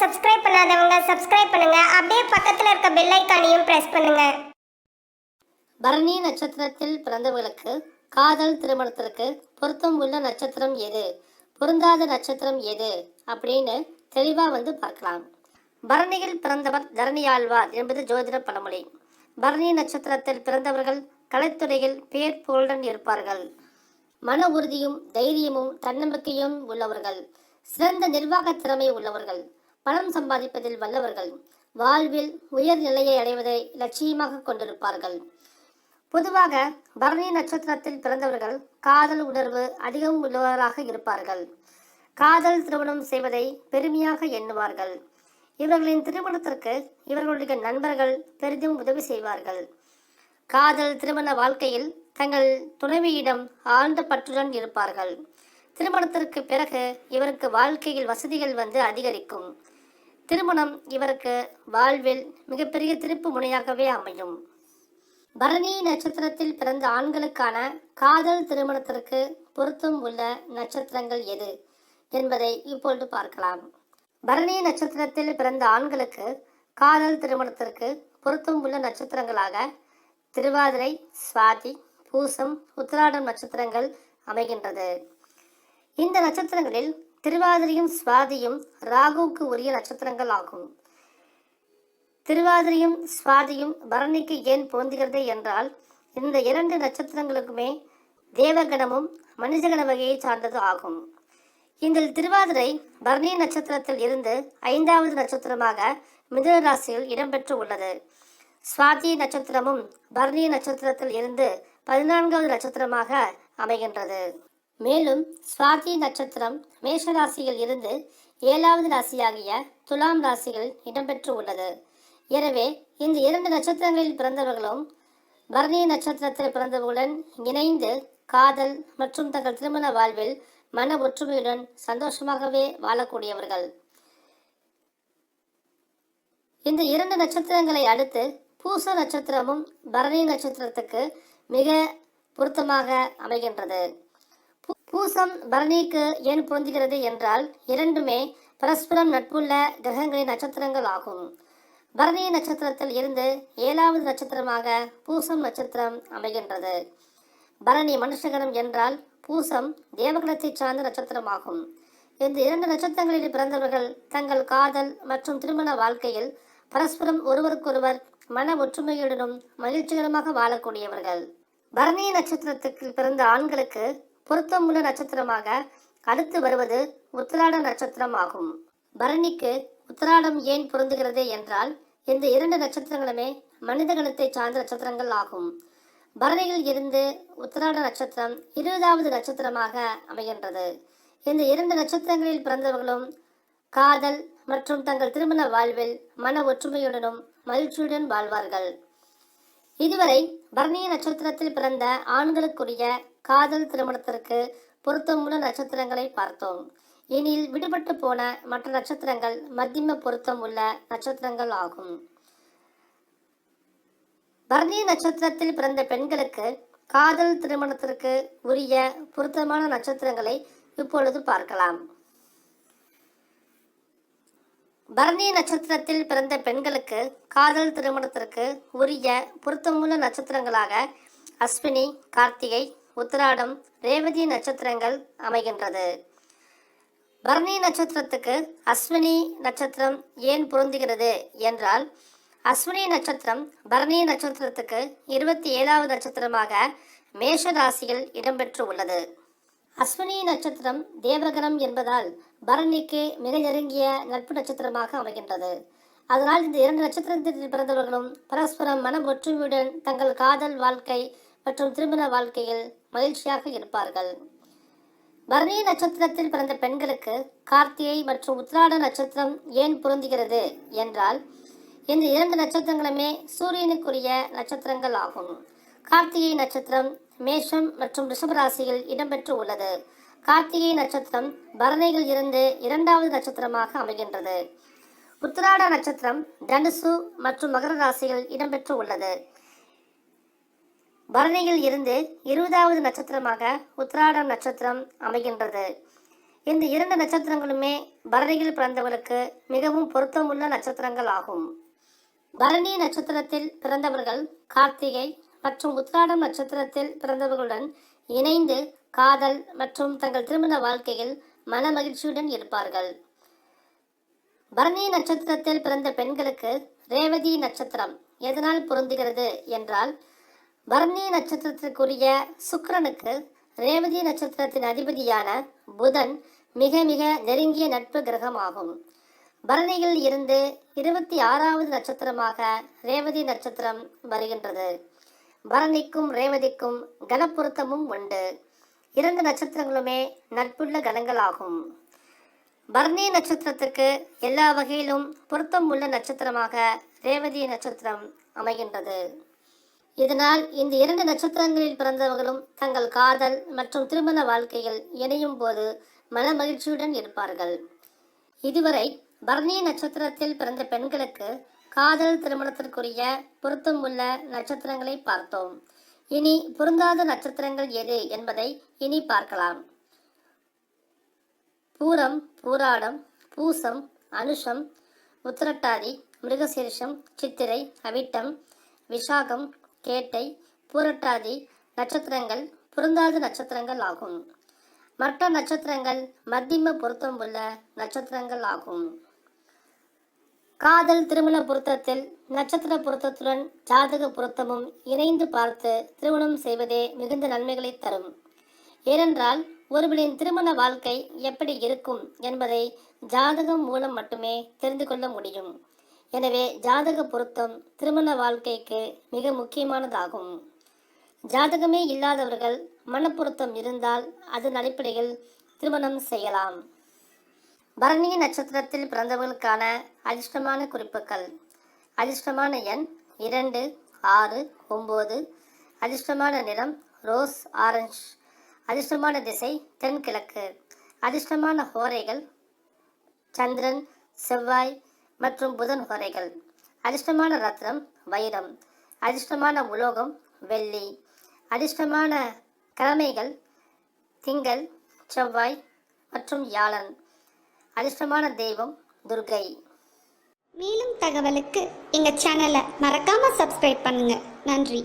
Subscribe பண்ணாதவங்க subscribe பண்ணுங்க. அப்படியே பக்கத்துல இருக்க பெல் ஐக்கானையும் பிரஸ் பண்ணுங்க. பரணி நட்சத்திரத்தில் பிறந்தவர்களுக்கு காதல் திருமணத்திற்கு பொருத்தம் உள்ள நட்சத்திரம் எது? பொருந்தாத நட்சத்திரம் எது? அப்படின்னு தெளிவாக வந்து பார்க்கலாம். பரணியில் பிறந்தவர் தரணி ஆழ்வார் என்பது ஜோதிட பழமொழி. பரணி நட்சத்திரத்தில் பிறந்தவர்கள் கலைத்துறையில் பேர் புகழுடன் இருப்பார்கள். மன உறுதியும் தைரியமும் தன்னம்பிக்கையும் உள்ளவர்கள். சிறந்த நிர்வாக திறமை உள்ளவர்கள். பணம் சம்பாதிப்பதில் வல்லவர்கள். வாழ்வில் உயர் நிலையை அடைவதை லட்சியமாக கொண்டிருப்பார்கள். பொதுவாக பரணி நட்சத்திரத்தில் பிறந்தவர்கள் காதல் உணர்வு அதிகம் உள்ளவராக இருப்பார்கள். காதல் திருமணம் செய்வதை பெருமையாக எண்ணுவார்கள். இவர்களின் திருமணத்திற்கு இவர்களுடைய நண்பர்கள் பெரிதும் உதவி செய்வார்கள். காதல் திருமண வாழ்க்கையில் தங்கள் துணைவியிடம் ஆழ்ந்த பற்றுடன் இருப்பார்கள். திருமணத்திற்கு பிறகு இவருக்கு வாழ்க்கையில் வசதிகள் வந்து அதிகரிக்கும். திருமணம் இவருக்கு வாழ்வில் மிகப்பெரிய திருப்பு முனையாகவே அமையும். பரணி நட்சத்திரத்தில் பிறந்த ஆண்களுக்கான காதல் திருமணத்திற்கு பொருத்தம் உள்ள நட்சத்திரங்கள் எது என்பதை இப்பொழுது பார்க்கலாம். பரணி நட்சத்திரத்தில் பிறந்த ஆண்களுக்கு காதல் திருமணத்திற்கு பொருத்தம் உள்ள நட்சத்திரங்களாக திருவாதிரை சுவாதி பூசம் உத்திராடம் நட்சத்திரங்கள் அமைகின்றது. இந்த நட்சத்திரங்களில் திருவாதிரையும் சுவாதியும் ராகுவுக்கு உரிய நட்சத்திரங்கள் ஆகும். திருவாதிரையும் சுவாதியும் பரணிக்கு ஏன் பொருந்துகிறது என்றால் இந்த இரண்டு நட்சத்திரங்களுக்குமே தேவகணமும் மனிதகண வகையை சார்ந்தது ஆகும். இதில் திருவாதிரை பரணி நட்சத்திரத்தில் இருந்து ஐந்தாவது நட்சத்திரமாக மிதுன ராசியில் இடம்பெற்று உள்ளது. சுவாதி நட்சத்திரமும் பரணி நட்சத்திரத்தில் இருந்து பதினான்காவது நட்சத்திரமாக அமைகின்றது. மேலும் சுவாதி நட்சத்திரம் மேஷ ராசியில் இருந்து ஏழாவது ராசியாகிய துலாம் ராசியில் இடம்பெற்று உள்ளது. எனவே இந்த இரண்டு நட்சத்திரங்களில் பிறந்தவர்களும் பரணி நட்சத்திரத்தில் பிறந்தவர்களுடன் இணைந்து காதல் மற்றும் தங்கள் திருமண வாழ்வில் மன ஒற்றுமையுடன் சந்தோஷமாகவே வாழக்கூடியவர்கள். இந்த இரண்டு நட்சத்திரங்களை அடுத்து பூச நட்சத்திரமும் பரணி நட்சத்திரத்துக்கு மிக பொருத்தமாக அமைகின்றது. பூசம் பரணிக்கு ஏன் பொருந்துகிறது என்றால் இரண்டுமே பரஸ்பரம் நட்புள்ள கிரகங்களின் நட்சத்திரங்கள் ஆகும். பரணி நட்சத்திரத்தில் இருந்து ஏழாவது நட்சத்திரமாக பூசம் நட்சத்திரம் அமைகின்றது. பரணி மனுஷகணம் என்றால் பூசம் தேவகணத்தை சார்ந்த நட்சத்திரமாகும். இந்த இரண்டு நட்சத்திரங்களில் பிறந்தவர்கள் தங்கள் காதல் மற்றும் திருமண வாழ்க்கையில் பரஸ்பரம் ஒருவருக்கொருவர் மன ஒற்றுமையுடனும் மகிழ்ச்சிகரமாக வாழக்கூடியவர்கள். பரணி நட்சத்திரத்துக்கு பிறந்த ஆண்களுக்கு பொருத்தமுள்ள நட்சத்திரமாக அடுத்து வருவது உத்திராட நட்சத்திரம் ஆகும். பரணிக்கு உத்திராடம் ஏன் பொருந்துகிறது என்றால் இந்த இரண்டு நட்சத்திரங்களுமே மனித கணத்தை சார்ந்த நட்சத்திரங்கள் ஆகும். பரணியில் இருந்து உத்திராட நட்சத்திரம் இருபதாவது நட்சத்திரமாக அமைகின்றது. இந்த இரண்டு நட்சத்திரங்களில் பிறந்தவர்களும் காதல் மற்றும் தங்கள் திருமண வாழ்வில் மன ஒற்றுமையுடனும் மகிழ்ச்சியுடன் வாழ்வார்கள். இதுவரை பரணிய நட்சத்திரத்தில் பிறந்த ஆண்களுக்குரிய காதல் திருமணத்திற்கு பொருத்தமுள்ள நட்சத்திரங்களை பார்த்தோம். எனில் விடுபட்டு போன மற்ற நட்சத்திரங்கள் மத்தியம பொருத்தம் உள்ள நட்சத்திரங்கள் ஆகும். பரணிய நட்சத்திரத்தில் பிறந்த பெண்களுக்கு காதல் திருமணத்திற்கு உரிய பொருத்தமான நட்சத்திரங்களை இப்பொழுது பார்க்கலாம். பரணி நட்சத்திரத்தில் பிறந்த பெண்களுக்கு காதல் திருமணத்திற்கு உரிய பொருத்தமுள்ள நட்சத்திரங்களாக அஸ்வினி கார்த்திகை உத்திராடம் ரேவதி நட்சத்திரங்கள் அமைகின்றது. பரணி நட்சத்திரத்துக்கு அஸ்வினி நட்சத்திரம் ஏன் பொருந்துகிறது என்றால் அஸ்வினி நட்சத்திரம் பரணி நட்சத்திரத்துக்கு இருபத்தி ஏழாவது நட்சத்திரமாக மேஷ ராசியில் இடம்பெற்று உள்ளது அஸ்வினி நட்சத்திரம் தேவகணம் என்பதால் பரணிக்கு மிக நெருங்கிய நட்பு நட்சத்திரமாக அமைகின்றது. அதனால் இந்த இரண்டு நட்சத்திரத்தில் பிறந்தவர்களும் பரஸ்பரம் மன ஒற்றுமையுடன் தங்கள் காதல் வாழ்க்கை மற்றும் திருமண வாழ்க்கையில் மகிழ்ச்சியாக இருப்பார்கள். பரணி நட்சத்திரத்தில் பிறந்த பெண்களுக்கு கார்த்திகை மற்றும் உத்ராட நட்சத்திரம் ஏன் பொருந்துகிறது என்றால் இந்த இரண்டு நட்சத்திரங்களுமே சூரியனுக்குரிய நட்சத்திரங்கள் ஆகும். கார்த்திகை நட்சத்திரம் மேஷம் மற்றும் ரிஷபராசியில் இடம்பெற்று உள்ளது. கார்த்திகை நட்சத்திரம் பரணியில் இருந்து இரண்டாவது நட்சத்திரமாக அமைகின்றது. உத்திராட நட்சத்திரம் தனுசு மற்றும் மகர ராசியில் இடம்பெற்று உள்ளது. பரணியில் இருந்து இருபதாவது நட்சத்திரமாக உத்திராடம் நட்சத்திரம் அமைகின்றது. இந்த இரண்டு நட்சத்திரங்களுமே பரணியில் பிறந்தவர்களுக்கு மிகவும் பொருத்தமுள்ள நட்சத்திரங்கள் ஆகும். பரணி நட்சத்திரத்தில் பிறந்தவர்கள் கார்த்திகை மற்றும் உத்திராடம் நட்சத்திரத்தில் பிறந்தவர்களுடன் இணைந்து காதல் மற்றும் தங்கள் திருமண வாழ்க்கையில் மன மகிழ்ச்சியுடன் இருப்பார்கள். பரணி நட்சத்திரத்தில் பிறந்த பெண்களுக்கு ரேவதி நட்சத்திரம் எதனால் பொருந்துகிறது என்றால் பரணி நட்சத்திரத்திற்குரிய சுக்கரனுக்கு ரேவதி நட்சத்திரத்தின் அதிபதியான புதன் மிக மிக நெருங்கிய நட்பு கிரகமாகும். பரணியில் இருந்து இருபத்தி ஆறாவது நட்சத்திரமாக ரேவதி நட்சத்திரம் வருகின்றது. பரணிக்கும் ரேவதிக்கும் கனப்பொருத்தமும் உண்டு. இரண்டு நட்சத்திரங்களுமே நட்புள்ள கணங்களாகும். பரணி நட்சத்திரத்துக்கு எல்லா வகையிலும் பொருத்தம் உள்ள நட்சத்திரமாக ரேவதி நட்சத்திரம் அமைகின்றது. இதனால் இந்த இரண்டு நட்சத்திரங்களில் பிறந்தவர்களும் தங்கள் காதல் மற்றும் திருமண வாழ்க்கையில் இணையும் போது மன மகிழ்ச்சியுடன் இருப்பார்கள். இதுவரை பரணி நட்சத்திரத்தில் பிறந்த பெண்களுக்கு காதல் திருமணத்திற்குரிய பொருத்தம் உள்ள நட்சத்திரங்களை பார்த்தோம். இனி பொருந்தாத நட்சத்திரங்கள் எது என்பதை இனி பார்க்கலாம். பூரம் பூராடம் பூசம் அனுஷம் உத்திரட்டாதி மிருகசீரிஷம் சித்திரை அவிட்டம் விசாகம் கேட்டை பூரட்டாதி நட்சத்திரங்கள் பொருந்தாத நட்சத்திரங்கள் ஆகும். மற்ற நட்சத்திரங்கள் மத்தியம பொருத்தம் உள்ள நட்சத்திரங்கள் ஆகும். காதல் திருமண பொருத்தத்தில் நட்சத்திர பொருத்தத்துடன் ஜாதக பொருத்தமும் இணைந்து பார்த்து திருமணம் செய்வதே மிகுந்த நன்மைகளை தரும். ஏனென்றால் ஒருவரின் திருமண வாழ்க்கை எப்படி இருக்கும் என்பதை ஜாதகம் மூலம் மட்டுமே தெரிந்து கொள்ள முடியும். எனவே ஜாதக பொருத்தம் திருமண வாழ்க்கைக்கு மிக முக்கியமானதாகும். ஜாதகமே இல்லாதவர்கள் மனப்பொருத்தம் இருந்தால் அதன் அடிப்படையில் திருமணம் செய்யலாம். பரணி நட்சத்திரத்தில் பிறந்தவர்களுக்கான அதிர்ஷ்டமான குறிப்புகள். அதிர்ஷ்டமான எண் இரண்டு ஆறு ஒம்பது. அதிர்ஷ்டமான நிறம் ரோஸ் ஆரஞ்சு. அதிர்ஷ்டமான திசை தென்கிழக்கு. அதிர்ஷ்டமான ஹோரைகள் சந்திரன் செவ்வாய் மற்றும் புதன் ஹோரைகள். அதிர்ஷ்டமான ரத்னம் வைரம். அதிர்ஷ்டமான உலோகம் வெள்ளி. அதிர்ஷ்டமான கிழமைகள் திங்கள் செவ்வாய் மற்றும் வியாழன் அதிர்ஷ்டமான தெய்வம் துர்கை. மேலும் தகவலுக்கு எங்கள் சேனலை மறக்காமல் சப்ஸ்கிரைப் பண்ணுங்கள் நன்றி.